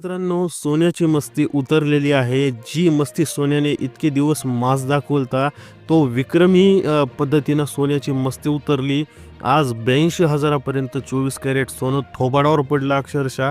मित्रांनो सोन्याची मस्ती उतरलेली आहे. जी मस्ती सोन्याने इतके दिवस मास दाखवलता तो विक्रमी पद्धतीनं सोन्याची मस्ती उतरली. आज ब्याऐंशी हजारापर्यंत चोवीस कॅरेट सोनं थोबाडावर पडलं अक्षरशः.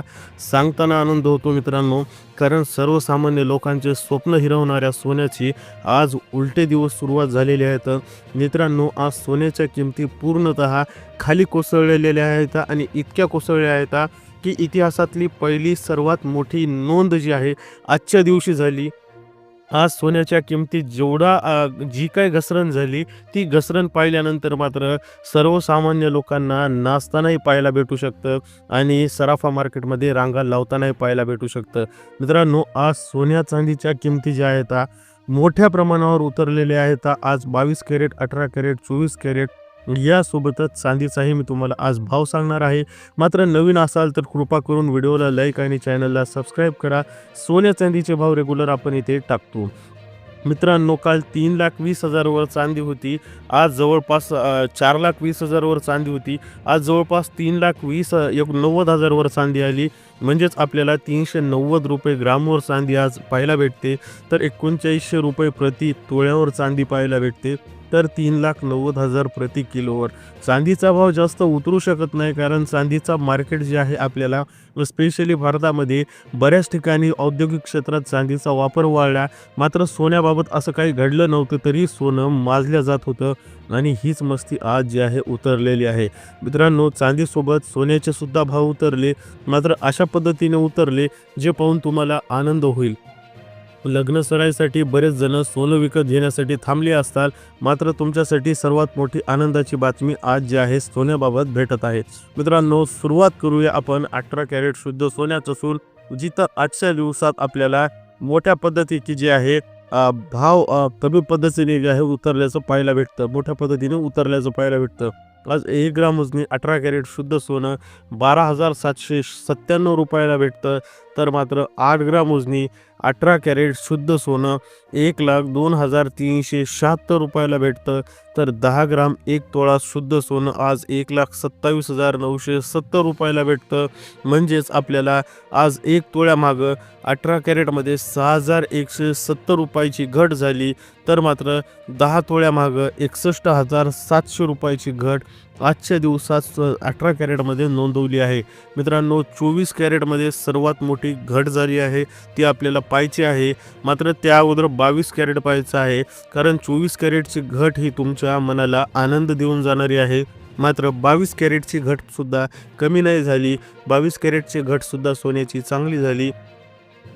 सांगताना आनंद होतो मित्रांनो कारण सर्वसामान्य लोकांचे स्वप्न हिरवणाऱ्या सोन्याची आज उलटे दिवस सुरुवात झालेली आहेत. मित्रांनो आज सोन्याच्या किमती पूर्णतः खाली कोसळलेल्या आहेत आणि इतक्या कोसळल्या आहेत. की इतिहासातली पहिली सर्वात मोठी नोंद जी आहे आजच्या दिवशी झाली. आज सोन्याच्या किमतीत जेवढा जी काय घसरण झाली ती घसरण पाहिल्यानंतर मात्र सर्वसामान्य लोकांना नाचतानाही पाहायला भेटू शकतं आणि सराफा मार्केटमध्ये रांगा लावतानाही पाहायला भेटू शकतं. मित्रांनो आज सोन्या चांदीच्या किमती ज्या आहेत मोठ्या प्रमाणावर उतरलेल्या आहेत. आज बावीस कॅरेट अठरा कॅरेट चोवीस कॅरेट यासोबतच चांदीचाही मी तुम्हाला आज भाव सांगणार आहे. मात्र नवीन असाल तर कृपा करून व्हिडिओला लाईक आणि चॅनलला सबस्क्राईब करा. सोन्या चांदीचे भाव रेग्युलर आपण इथे टाकतो. मित्रांनो काल तीन लाख वीस हजारवर चांदी होती. आज जवळपास चार लाख वीस हजारवर चांदी होती. आज जवळपास तीन लाख वीस एक नव्वद हजारवर चांदी आली. म्हणजेच आपल्याला तीनशे नव्वद रुपये ग्रामवर चांदी आज पाहायला भेटते. तर एकोणचाळीसशे रुपये प्रति तोळ्यावर चांदी पाहायला भेटते. तर तीन लाख नव्वद हजार प्रति किलोवर. चांदीचा भाव जास्त उतरू शकत नाही कारण चांदीचा मार्केट जे आहे आपल्याला स्पेशली भारतामध्ये बऱ्याच ठिकाणी औद्योगिक क्षेत्रात चांदीचा वापर वाढला. मात्र सोन्याबाबत असं काही घडलं नव्हतं तरी सोनं माजल्या जात होतं आणि हीच मस्ती आज जी आहे उतरलेली आहे. मित्रांनो चांदीसोबत सोन्याचे सुद्धा भाव उतरले. मात्र अशा पद्धतीने उतरले जे पाहून तुम्हाला आनंद होईल. लग्न सराईसाठी बरेच जण सोनं विकत घेण्यासाठी थांबले असतात मात्र तुमच्यासाठी सर्वात मोठी आनंदाची बातमी आज जी आहे सोन्याबाबत भेटत आहे. मित्रांनो सुरुवात करूया आपण अठरा कॅरेट शुद्ध सोन्याचं सून जिथं आजच्या दिवसात आपल्याला मोठ्या पद्धतीची जी आहे भाव कमी पद्धतीने जे आहे उतरल्याचं पाहायला भेटतं. मोठ्या पद्धतीने उतरल्याचं पाहायला भेटतं. आज एक ग्राम अठरा कॅरेट शुद्ध सोनं बारा हजार सातशे सत्त्याण्णव रुपयाला भेटतं. तर मात्र आठ ग्राम उजनी अठरा कॅरेट शुद्ध सोनं एक लाख दोन हजार तीनशे शहात्तर रुपयाला भेटतं. तर दहा ग्राम एक तोळा शुद्ध सोनं आज एक लाख सत्तावीस हजार नऊशे सत्तर रुपयाला भेटतं. म्हणजेच आपल्याला आज एक तोळ्यामागं अठरा कॅरेटमध्ये सहा हजार एकशे सत्तर रुपयाची घट झाली. तर मात्र दहा तोळ्यामागं एकसष्ट हजार सातशे रुपयाची घट आजच्या दिवसात अठरा कॅरेटमध्ये नोंदवली आहे. मित्रांनो चोवीस कॅरेटमध्ये सर्वात मोठी घट झाली आहे. ती आपल्याला पाहायची आहे. मात्र त्या अगोदर बावीस कॅरेट पाहायचं आहे. कारण चोवीस कॅरेटची घट ही तुमच्या मनाला आनंद देऊन जाणारी आहे. मात्र बावीस कॅरेटची घटसुद्धा कमी नाही झाली. बावीस कॅरेटची घटसुद्धा सोन्याची चांगली झाली.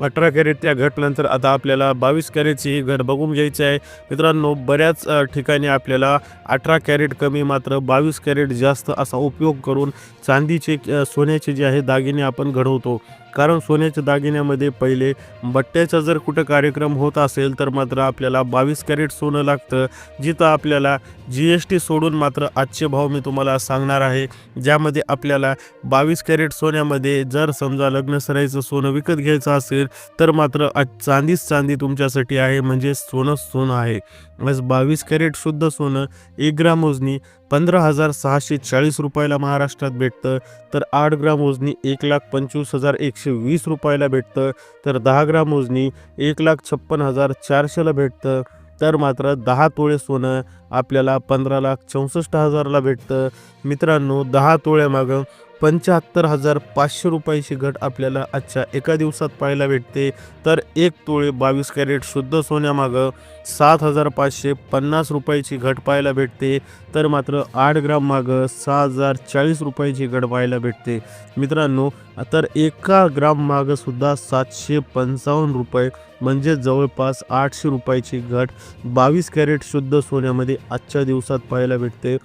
अठरा कॅरेट त्या घटल्यानंतर आता आपल्याला बावीस कॅरेटची ही घट बघून घ्यायची आहे. मित्रांनो बऱ्याच ठिकाणी आपल्याला अठरा कॅरेट कमी मात्र बावीस कॅरेट जास्त असा उपयोग करून चांदीचे सोन्याचे जे आहे दागिने आपण घडवतो. कारण सोन्याच्या दागिन्यामध्ये पहिले बट्ट्याचा जर कुठं कार्यक्रम होत असेल तर मात्र आपल्याला बावीस कॅरेट सोनं लागतं. जिथं आपल्याला जी एस टी सोडून मात्र आजचे भाव मी तुम्हाला सांगणार आहे. ज्यामध्ये आपल्याला बावीस कॅरेट सोन्यामध्ये जर समजा लग्नसराईचं सोनं विकत घ्यायचं असेल तर मात्र आज चांदीच चांदी तुमच्यासाठी आहे म्हणजे सोनं सोनं आहे. आज बावीस कॅरेट शुद्ध सोनं एक ग्राम मोजणी पंधरा हजार सहाशे चाळीस रुपयाला महाराष्ट्रात भेटतं तर आठ ग्राम मोजणी एक लाख पंचवीस हजार एकशे वीस रुपयाला भेटतं तर दहा ग्राम मोजणी एक लाख छप्पन हजार चारशेला भेटतं तर मात्र दहा तोळे सोनं आपल्याला पंधरा लाख चौसष्ट हजारला भेटतं. मित्रांनो दहा तोळ्यामागं पंच्याहत्तर हजार पाचशे रुपयाची घट आपल्याला आजच्या एका दिवसात पाहायला भेटते. तर एक तोळे बावीस कॅरेट शुद्ध सोन्यामागं सात हजार पाचशे पन्नास रुपयाची घट पाहायला भेटते. तर मात्र आठ ग्राम मागं सहा हजार चाळीस रुपयाची घट पाहायला भेटते. मित्रांनो तर एका ग्राम मागं सुद्धा सातशे पंचावन्न रुपये म्हणजे जवळपास आठशे रुपयाची घट बावीस कॅरेट शुद्ध सोन्यामध्ये आजच्या दिवसात पाहायला भेटते.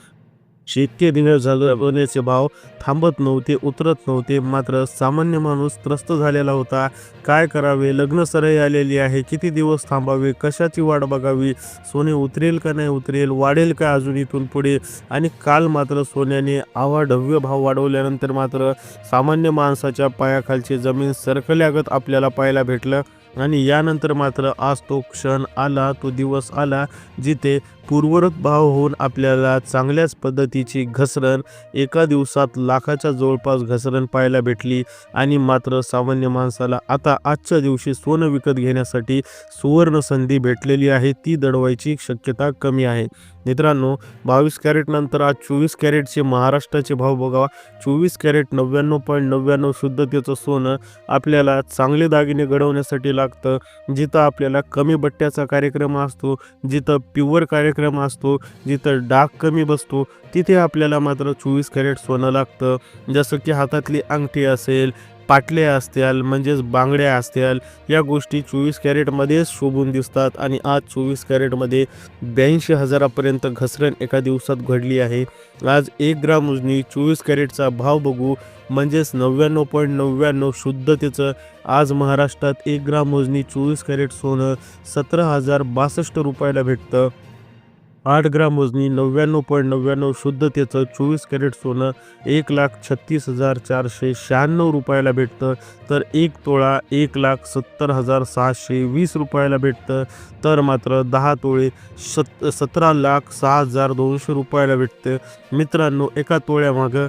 शेतकरी दिवस झाल्याचे भाव थांबत नव्हते उतरत नव्हते. मात्र सामान्य माणूस त्रस्त झालेला होता. काय करावे? लग्न सरही आलेली आहे. किती दिवस थांबावे? कशाची वाट बघावी? सोने उतरेल का नाही उतरेल? वाढेल का अजून इथून पुढे? आणि काल मात्र सोन्याने आवाढव्य भाव वाढवल्यानंतर मात्र सामान्य माणसाच्या पायाखालची जमीन सरकल्यागत आपल्याला पाहायला भेटलं. आणि यानंतर मात्र आज तो क्षण आला तो दिवस आला जिथे पूर्वरत भाव होऊन आपल्याला चांगल्याच पद्धतीची घसरण एका दिवसात लाखाच्या जवळपास घसरण पाहायला भेटली आणि मात्र सामान्य माणसाला आता आजच्या दिवशी सोनं विकत घेण्यासाठी सुवर्ण संधी भेटलेली आहे. ती दडवायची शक्यता कमी आहे. मित्रांनो बावीस कॅरेटनंतर आज चोवीस कॅरेटचे महाराष्ट्राचे भाव बघावा. चोवीस कॅरेट नव्याण्णव पॉईंट नव्याण्णव शुद्धतेचं सोनं आपल्याला चांगले दागिने घडवण्यासाठी लागतं. जिथं आपल्याला कमी बट्ट्याचा कार्यक्रम असतो जिथं प्युअर कार्यक्रम कार्यक्रम असतो जिथं डाग कमी बसतो तिथे आपल्याला मात्र चोवीस कॅरेट सोनं लागतं. जसं की हातातली अंगठी असेल पाटले असतील म्हणजेच बांगड्या असतील या गोष्टी चोवीस कॅरेटमध्येच शोभून दिसतात आणि आज चोवीस कॅरेटमध्ये ब्याऐंशी हजारापर्यंत घसरण एका दिवसात घडली आहे. आज एक ग्राम उजनी चोवीस कॅरेटचा भाव बघू म्हणजेच नव्याण्णव पॉईंट नव्याण्णव शुद्धतेचं आज महाराष्ट्रात एक ग्राम उजनी चोवीस कॅरेट सोनं सतरा हजार बासष्ट रुपयाला भेटतं. आठ ग्राम वजनी नव्याण्णव पॉईंट नव्याण्णव शुद्धतेचं चोवीस कॅरेट सोनं एक लाख छत्तीस हजार चारशे शहाण्णव रुपयाला भेटतं. तर एक तोळा एक लाख सत्तर हजार सहाशे वीस रुपयाला भेटतं. तर मात्र दहा तोळे सत सतरा लाख सहा हजार दोनशे रुपयाला भेटतं. मित्रांनो एका तोळ्यामागं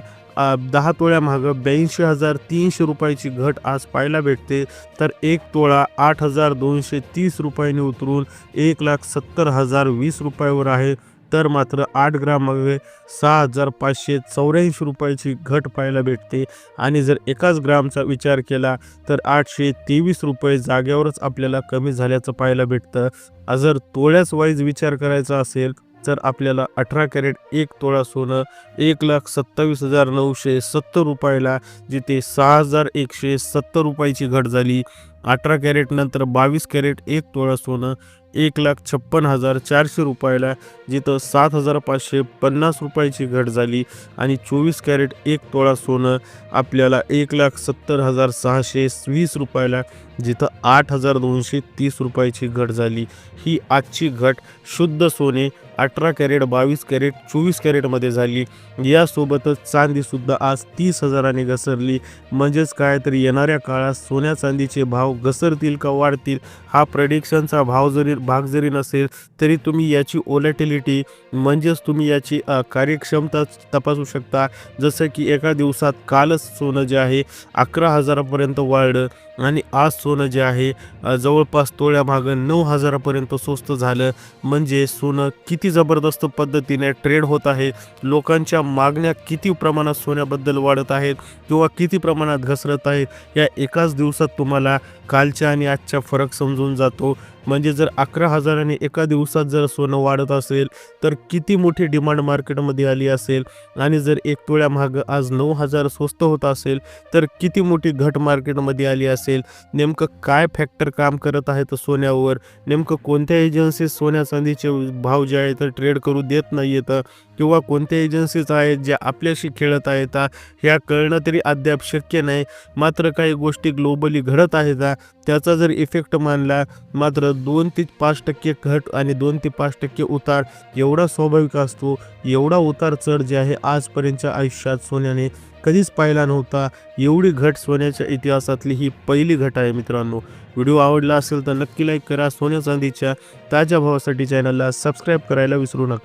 दहा तोळ्यामागं ब्याऐंशी हजार तीनशे रुपयाची घट आज पाहायला भेटते. तर एक तोळा आठ हजार दोनशे तीस रुपयांनी उतरून एक लाख सत्तर हजार वीस रुपयावर आहे. तर मात्र आठ ग्रामागे सहा हजार पाचशे चौऱ्याऐंशी रुपयाची घट पाहायला भेटते. आणि जर एकाच ग्रामचा विचार केला तर आठशे तेवीस रुपये जाग्यावरच आपल्याला कमी झाल्याचं पाहायला भेटतं. जर तोळ्याच वाईज विचार करायचा असेल तर आपल्याला अठरा कॅरेट एक तोळा सोनं एक लाख सत्तावीस हजार नऊशे सत्तर रुपयाला जिथे सहा हजार एकशे सत्तर रुपयाची घट झाली. अठरा कॅरेट नंतर बावीस कॅरेट एक तोळा सोनं एक लाख छप्पन हजार चारशे रुपयाला जिथं सात हजार पाचशे पन्नास रुपयाची घट झाली आणि चोवीस कॅरेट एक तोळा सोनं आपल्याला एक लाख सत्तर हजार सहाशे वीस रुपयाला जिथं आठ हजार दोनशे तीस रुपयाची घट झाली. ही आजची घट शुद्ध सोने अठरा कॅरेट बावीस कॅरेट चोवीस कॅरेटमध्ये झाली. यासोबतच चांदीसुद्धा आज तीस हजाराने घसरली. म्हणजेच काय तर येणाऱ्या काळात सोन्या चांदीचे भाव घसरतील का वाढतील हा प्रडिक्शनचा भाव जरी भाग जरी नसेल तरी तुम्ही याची ओलॅटिलिटी म्हणजेच तुम्ही याची कार्यक्षमता तपासू शकता. जसं की एका दिवसात कालच सोनं जे आहे अकरा हजारापर्यंत वाढलं. आणि आज सोनं जे आहे जवळपास तोळ्यामागं नऊ हजारापर्यंत स्वस्त झालं. म्हणजे सोनं किती जबरदस्त पद्धतीने ट्रेड होत आहे. लोकांच्या मागण्या किती प्रमाणात सोन्याबद्दल वाढत आहेत किंवा किती प्रमाणात घसरत आहेत या एकाच दिवसात तुम्हाला कालच्या आणि आजच्या फरक समजून जातो. म्हणजे जर अकरा हजाराने एका दिवसात जर सोनं वाढत असेल तर किती मोठी डिमांड मार्केटमध्ये आली असेल? आणि जर एक तोळ्यामागं आज नऊ हजार स्वस्त होत असेल तर किती मोठी घट मार्केटमध्ये आली असेल? नेमकं काय फॅक्टर काम करत आहेत सोन्यावर? नेमकं कोणत्या एजन्सीज सोन्या चांदीचे भाव जे आहेत ट्रेड करू देत नाही येतं किंवा कोणत्या एजन्सीज आहेत ज्या आपल्याशी खेळत आहेत? ह्या कळणं तरी अद्याप शक्य नाही. मात्र काही गोष्टी ग्लोबली घडत आहेत. त्याचा जर इफेक्ट मानला मात्र दोन ते पाच टक्के घट आणि दोन ते पाच टक्के उतार एवढा स्वाभाविक असतो. एवढा उतार चढ जे आहे आजपर्यंतच्या आयुष्यात सोन्याने कधीच पाहिला नव्हता. एवढी घट सोन्याच्या इतिहासातली ही पहिली घट आहे मित्रांनो. व्हिडिओ आवडला असेल तर नक्की लाईक करा. सोन्या चांदीच्या ताज्या भावासाठी चॅनलला सबस्क्राईब करायला विसरू नका.